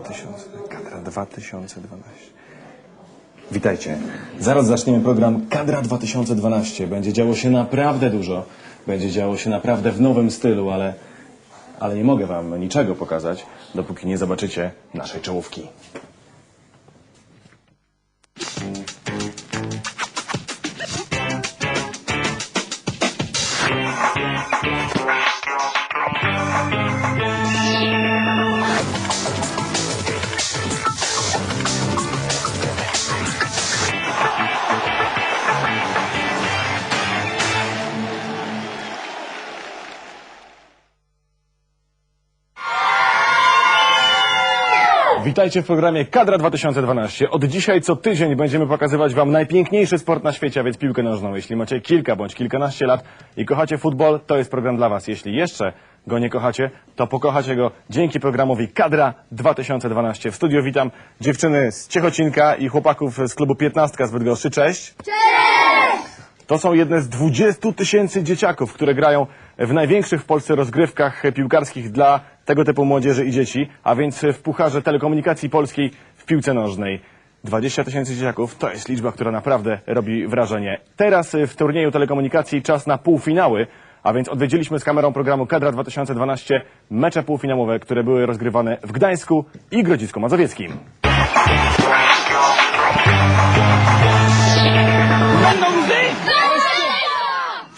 2000, kadra 2012. Witajcie. Zaraz zaczniemy program Kadra 2012. Będzie działo się naprawdę dużo. Będzie działo się naprawdę w nowym stylu, ale, ale nie mogę wam niczego pokazać, dopóki nie zobaczycie naszej czołówki. Witajcie w programie Kadra 2012. Od dzisiaj co tydzień będziemy pokazywać Wam najpiękniejszy sport na świecie, a więc piłkę nożną. Jeśli macie kilka bądź kilkanaście lat i kochacie futbol, to jest program dla Was. Jeśli jeszcze go nie kochacie, to pokochacie go dzięki programowi Kadra 2012. W studiu witam dziewczyny z Ciechocinka i chłopaków z klubu 15 z Bydgoszczy. Cześć! To są jedne z 20 tysięcy dzieciaków, które grają w największych w Polsce rozgrywkach piłkarskich dla tego typu młodzieży i dzieci, a więc w Pucharze Telekomunikacji Polskiej w piłce nożnej. 20 tysięcy dzieciaków to jest liczba, która naprawdę robi wrażenie. Teraz w turnieju telekomunikacji czas na półfinały, a więc odwiedziliśmy z kamerą programu Kadra 2012 mecze półfinałowe, które były rozgrywane w Gdańsku i Grodzisku Mazowieckim.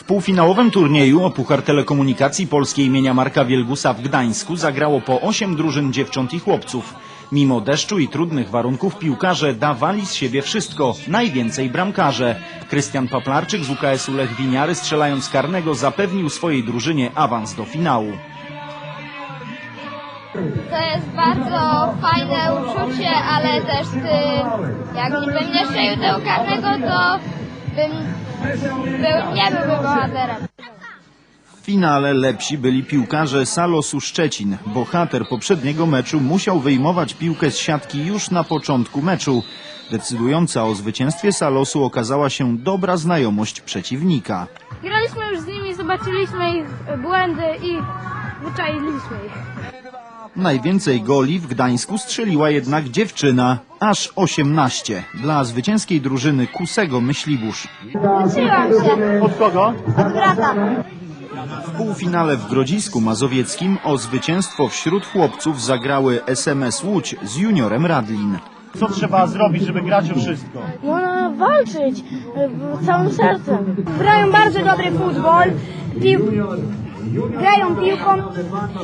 W półfinałowym turnieju o Puchar Telekomunikacji Polskiej imienia Marka Wielgusa w Gdańsku zagrało po 8 drużyn dziewcząt i chłopców. Mimo deszczu i trudnych warunków piłkarze dawali z siebie wszystko, najwięcej bramkarze. Krystian Paplarczyk z UKS-u Lech Winiary strzelając karnego zapewnił swojej drużynie awans do finału. To jest bardzo fajne uczucie, ale też y, jak nie bym nie strzelił tego karnego, to bym był, nie byłbym bohaterem. W finale lepsi byli piłkarze Salosu Szczecin. Bohater poprzedniego meczu musiał wyjmować piłkę z siatki już na początku meczu. Decydująca o zwycięstwie Salosu okazała się dobra znajomość przeciwnika. Graliśmy już z nimi, zobaczyliśmy ich błędy i wyczailiśmy ich. Najwięcej goli w Gdańsku strzeliła jednak dziewczyna, aż 18. Dla zwycięskiej drużyny Kusego. Uczyłam się Od kogo? od brata. W półfinale w Grodzisku Mazowieckim o zwycięstwo wśród chłopców zagrały SMS Łódź z juniorem Radlin. Co trzeba zrobić, żeby grać o wszystko? Można walczyć e, całym sercem. Grają bardzo dobry futbol, pił... grają piłką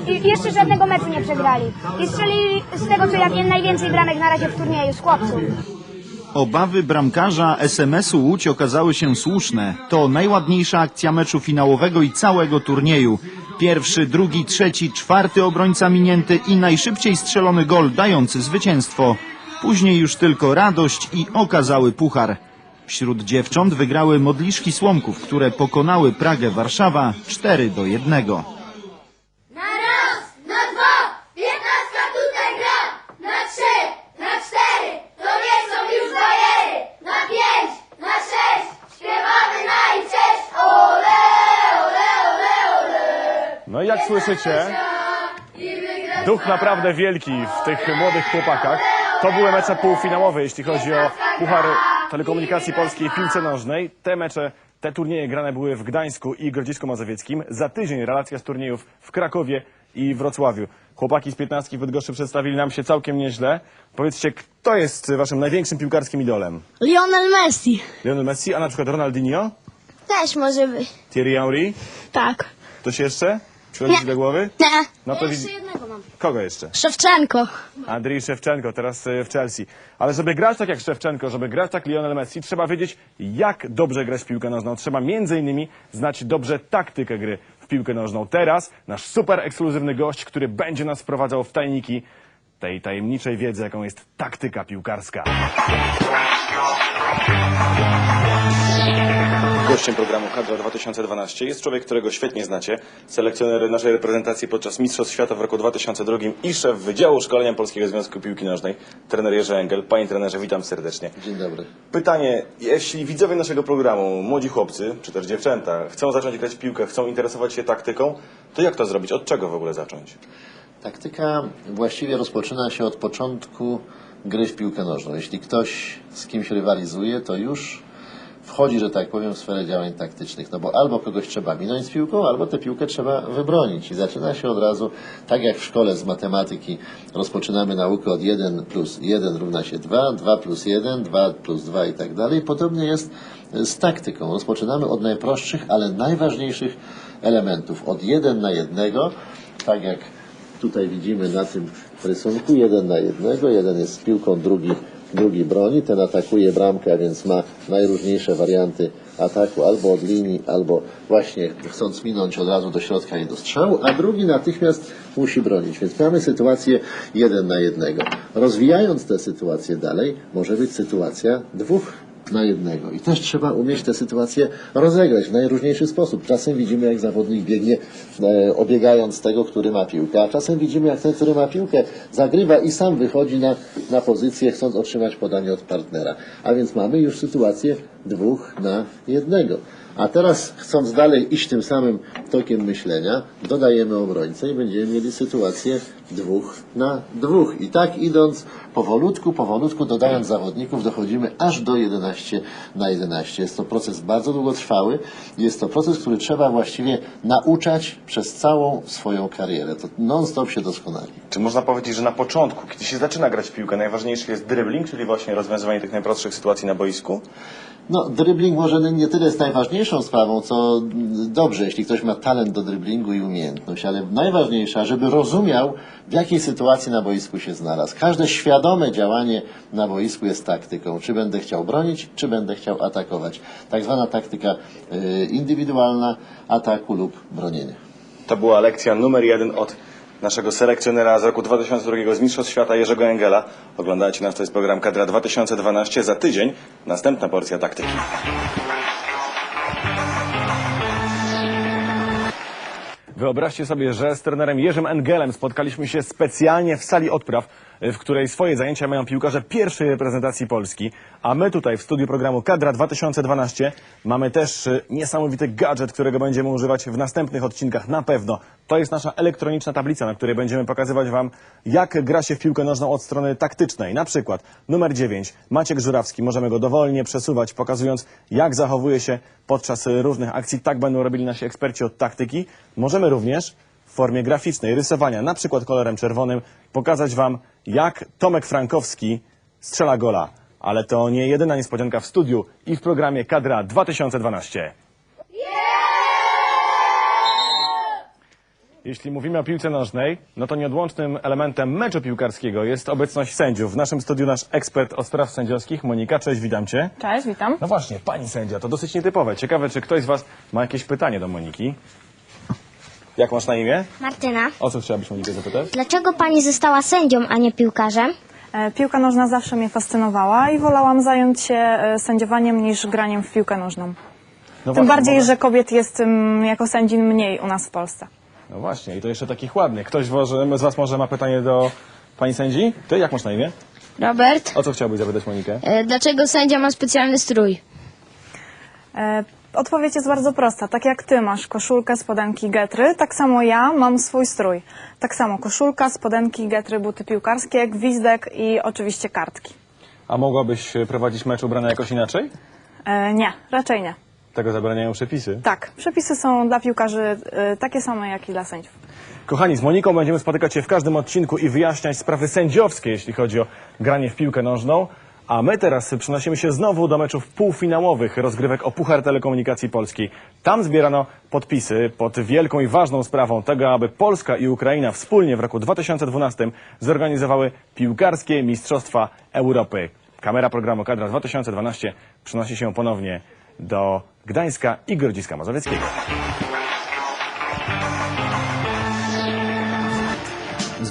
i jeszcze żadnego meczu nie przegrali. I strzelili z tego co ja wiem najwięcej bramek na razie w turnieju z chłopców. Obawy bramkarza SMS-u Łódź okazały się słuszne. To najładniejsza akcja meczu finałowego i całego turnieju. Pierwszy, drugi, trzeci, czwarty obrońca minięty i najszybciej strzelony gol dający zwycięstwo. Później już tylko radość i okazały puchar. Wśród dziewcząt wygrały modliszki Słomków, które pokonały Pragę Warszawa 4 do 1. Na raz, na dwa, piętnastka tutaj gra. Na trzy, na cztery, to nie są już bajery. Na pięć, na sześć, śpiewamy na ich cześć. Ole, ole, ole, ole. No i jak słyszycie, duch naprawdę wielki w tych młodych chłopakach. To były mecze półfinałowe, jeśli chodzi o Puchar Telekomunikacji Polskiej w piłce nożnej. Te mecze, te turnieje grane były w Gdańsku i Grodzisku Mazowieckim. Za tydzień relacja z turniejów w Krakowie i Wrocławiu. Chłopaki z 15 w Bydgoszczy przedstawili nam się całkiem nieźle. Powiedzcie, kto jest waszym największym piłkarskim idolem? Lionel Messi. Lionel Messi, a na przykład Ronaldinho? Też może być. Thierry Henry? Tak. Ktoś jeszcze? Przychodzi ci do głowy? Nie. No to widzi... Kogo jeszcze? Szewczenko. Andrii Szewczenko, teraz e, w Chelsea. Ale żeby grać tak jak Szewczenko, żeby grać tak Lionel Messi, trzeba wiedzieć, jak dobrze grać w piłkę nożną. Trzeba między innymi znać dobrze taktykę gry w piłkę nożną. Teraz nasz super ekskluzywny gość, który będzie nas wprowadzał w tajniki tej tajemniczej wiedzy, jaką jest taktyka piłkarska. Gościem programu Kadra 2012 jest człowiek, którego świetnie znacie, selekcjoner naszej reprezentacji podczas Mistrzostw Świata w roku 2002 i szef Wydziału Szkolenia Polskiego Związku Piłki Nożnej, trener Jerzy Engel. Panie trenerze, witam serdecznie. Dzień dobry. Pytanie, jeśli widzowie naszego programu, młodzi chłopcy, czy też dziewczęta, chcą zacząć grać w piłkę, chcą interesować się taktyką, to jak to zrobić? Od czego w ogóle zacząć? Taktyka właściwie rozpoczyna się od początku gry w piłkę nożną. Jeśli ktoś z kimś rywalizuje, to już wchodzi, że tak powiem, w sferę działań taktycznych. No bo albo kogoś trzeba minąć z piłką, albo tę piłkę trzeba wybronić. I zaczyna się od razu, tak jak w szkole z matematyki rozpoczynamy naukę od 1 plus 1 równa się 2, 2 plus 1, 2 plus 2 i tak dalej. Podobnie jest z taktyką. Rozpoczynamy od najprostszych, ale najważniejszych elementów. Od 1 na 1, tak jak Tutaj widzimy na tym rysunku jeden na jednego. Jeden jest z piłką, drugi, drugi broni. Ten atakuje bramkę, a więc ma najróżniejsze warianty ataku albo od linii, albo właśnie chcąc minąć od razu do środka i do strzału, a drugi natychmiast musi bronić. Więc mamy sytuację jeden na jednego. Rozwijając tę sytuację dalej, może być sytuacja dwóch na jednego. I też trzeba umieć tę sytuację rozegrać w najróżniejszy sposób. Czasem widzimy, jak zawodnik biegnie e, obiegając tego, który ma piłkę, a czasem widzimy, jak ten, który ma piłkę, zagrywa i sam wychodzi na, na pozycję, chcąc otrzymać podanie od partnera. A więc mamy już sytuację dwóch na jednego. A teraz, chcąc dalej iść tym samym tokiem myślenia, dodajemy obrońcę i będziemy mieli sytuację dwóch na dwóch. I tak idąc powolutku, powolutku, dodając zawodników, dochodzimy aż do 11 na 11. Jest to proces bardzo długotrwały. Jest to proces, który trzeba właściwie nauczać przez całą swoją karierę. To non-stop się doskonali. Czy można powiedzieć, że na początku, kiedy się zaczyna grać w piłkę, najważniejszy jest dribbling, czyli właśnie rozwiązywanie tych najprostszych sytuacji na boisku? No, dribbling może nie tyle jest najważniejszą sprawą, co dobrze, jeśli ktoś ma talent do dribblingu i umiejętność, ale najważniejsza, żeby rozumiał, w jakiej sytuacji na boisku się znalazł. Każde świadome działanie na boisku jest taktyką. Czy będę chciał bronić, czy będę chciał atakować. Tak zwana taktyka y, indywidualna ataku lub bronienia. To była lekcja numer jeden od naszego selekcjonera z roku 2002 z Mistrzostw Świata Jerzego Engela. Oglądajcie nas, to jest program Kadra 2012. Za tydzień następna porcja taktyki. Wyobraźcie sobie, że z trenerem Jerzym Engelem spotkaliśmy się specjalnie w sali odpraw, w której swoje zajęcia mają piłkarze pierwszej reprezentacji Polski. A my tutaj w studiu programu Kadra 2012 mamy też y, niesamowity gadżet, którego będziemy używać w następnych odcinkach na pewno. To jest nasza elektroniczna tablica, na której będziemy pokazywać Wam, jak gra się w piłkę nożną od strony taktycznej. Na przykład numer 9, Maciek Żurawski. Możemy go dowolnie przesuwać, pokazując, jak zachowuje się podczas y, różnych akcji. Tak będą robili nasi eksperci od taktyki. Możemy również w formie graficznej rysowania, na przykład kolorem czerwonym, pokazać Wam, jak Tomek Frankowski strzela gola. Ale to nie jedyna niespodzianka w studiu i w programie Kadra 2012. Jeśli mówimy o piłce nożnej, no to nieodłącznym elementem meczu piłkarskiego jest obecność sędziów. W naszym studiu nasz ekspert od spraw sędziowskich, Monika. Cześć, witam Cię. Cześć, witam. No właśnie, pani sędzia, to dosyć nietypowe. Ciekawe, czy ktoś z Was ma jakieś pytanie do Moniki. Jak masz na imię? Martyna, O co chciałabyś Monikę zapytać? dlaczego pani została sędzią, a nie piłkarzem? E, Piłka nożna zawsze mnie fascynowała i wolałam zająć się e, sędziowaniem niż graniem w piłkę nożną. No Tym właśnie, bardziej, może- że kobiet jest ym, jako sędzin mniej u nas w Polsce. No właśnie, i to jeszcze takich ładnych. Ktoś może, z Was może ma pytanie do pani sędzi? Ty, jak masz na imię? Robert, O co chciałbyś zapytać Monikę? e, dlaczego sędzia ma specjalny strój? E, Odpowiedź jest bardzo prosta. Tak jak ty masz koszulkę, spodenki, getry, tak samo ja mam swój strój. Tak samo koszulka, spodenki, getry, buty piłkarskie, gwizdek i oczywiście kartki. A mogłabyś e, prowadzić mecz ubrana jakoś inaczej? E, Nie, raczej nie. Tego zabraniają przepisy. Tak, przepisy są dla piłkarzy e, takie same jak i dla sędziów. Kochani, z Moniką będziemy spotykać się w każdym odcinku i wyjaśniać sprawy sędziowskie, jeśli chodzi o granie w piłkę nożną. A my teraz przenosimy się znowu do meczów półfinałowych rozgrywek o Puchar Telekomunikacji Polskiej. Tam zbierano podpisy pod wielką i ważną sprawą tego, aby Polska i Ukraina wspólnie w roku 2012 zorganizowały piłkarskie Mistrzostwa Europy. Kamera programu Kadra 2012 przenosi się ponownie do Gdańska i Grodziska Mazowieckiego.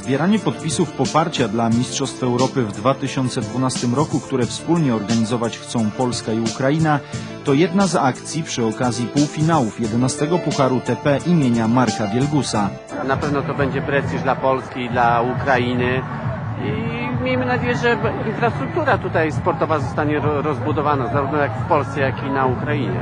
Zbieranie podpisów poparcia dla Mistrzostw Europy w 2012 roku, które wspólnie organizować chcą Polska i Ukraina, to jedna z akcji przy okazji półfinałów 11 Pucharu TP imienia Marka Wielgusa. Na pewno to będzie prestiż dla Polski i dla Ukrainy i miejmy nadzieję, że infrastruktura tutaj sportowa zostanie ro- rozbudowana zarówno jak w Polsce, jak i na Ukrainie.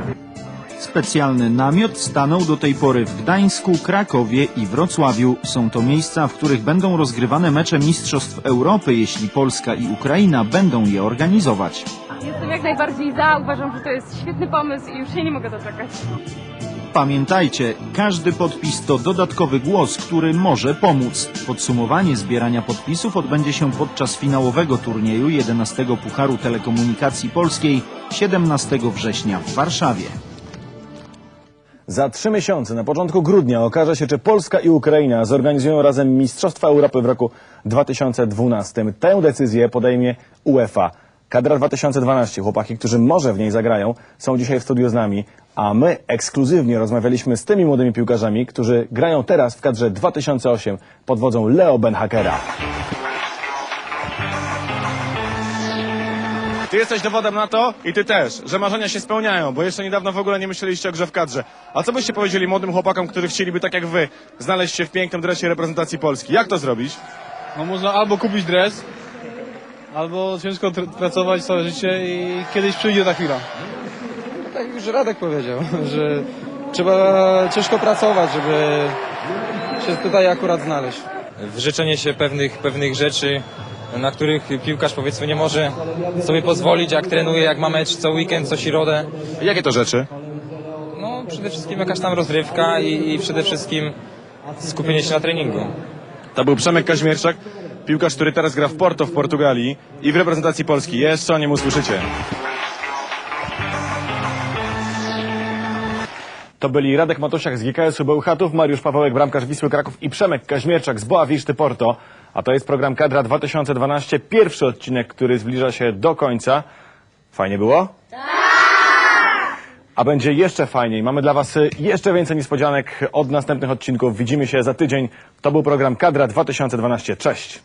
Specjalny namiot stanął do tej pory w Gdańsku, Krakowie i Wrocławiu. Są to miejsca, w których będą rozgrywane mecze Mistrzostw Europy, jeśli Polska i Ukraina będą je organizować. Jestem jak najbardziej za, uważam, że to jest świetny pomysł i już się nie mogę doczekać. Pamiętajcie, każdy podpis to dodatkowy głos, który może pomóc. Podsumowanie zbierania podpisów odbędzie się podczas finałowego turnieju 11 Pucharu Telekomunikacji Polskiej 17 września w Warszawie. Za trzy miesiące, na początku grudnia, okaże się, czy Polska i Ukraina zorganizują razem Mistrzostwa Europy w roku 2012. Tę decyzję podejmie UEFA. Kadra 2012, chłopaki, którzy może w niej zagrają, są dzisiaj w studiu z nami, a my ekskluzywnie rozmawialiśmy z tymi młodymi piłkarzami, którzy grają teraz w kadrze 2008 pod wodzą Leo Benhakera. Ty jesteś dowodem na to i ty też, że marzenia się spełniają, bo jeszcze niedawno w ogóle nie myśleliście o grze w kadrze. A co byście powiedzieli młodym chłopakom, którzy chcieliby, tak jak wy, znaleźć się w pięknym dresie reprezentacji Polski? Jak to zrobić? No można albo kupić dres, albo ciężko tr- pracować całe życie i kiedyś przyjdzie ta chwila. Tak już Radek powiedział, że trzeba ciężko pracować, żeby się tutaj akurat znaleźć. Wyrzeczenie się pewnych, pewnych rzeczy, na których piłkarz powiedzmy nie może sobie pozwolić, jak trenuje, jak ma mecz co weekend, co środę. Jakie to rzeczy? No przede wszystkim jakaś tam rozrywka i, i przede wszystkim skupienie się na treningu. To był Przemek Kaźmierczak, piłkarz, który teraz gra w Porto w Portugalii i w reprezentacji Polski. Jeszcze o nim usłyszycie. To byli Radek Matusiak z GKS-u Bełchatów, Mariusz Pawełek, bramkarz Wisły Kraków i Przemek Kaźmierczak z Boa Wiszty Porto. A to jest program Kadra 2012, pierwszy odcinek, który zbliża się do końca. Fajnie było? A będzie jeszcze fajniej. Mamy dla Was y, jeszcze więcej niespodzianek od następnych odcinków. Widzimy się za tydzień. To był program Kadra 2012. Cześć!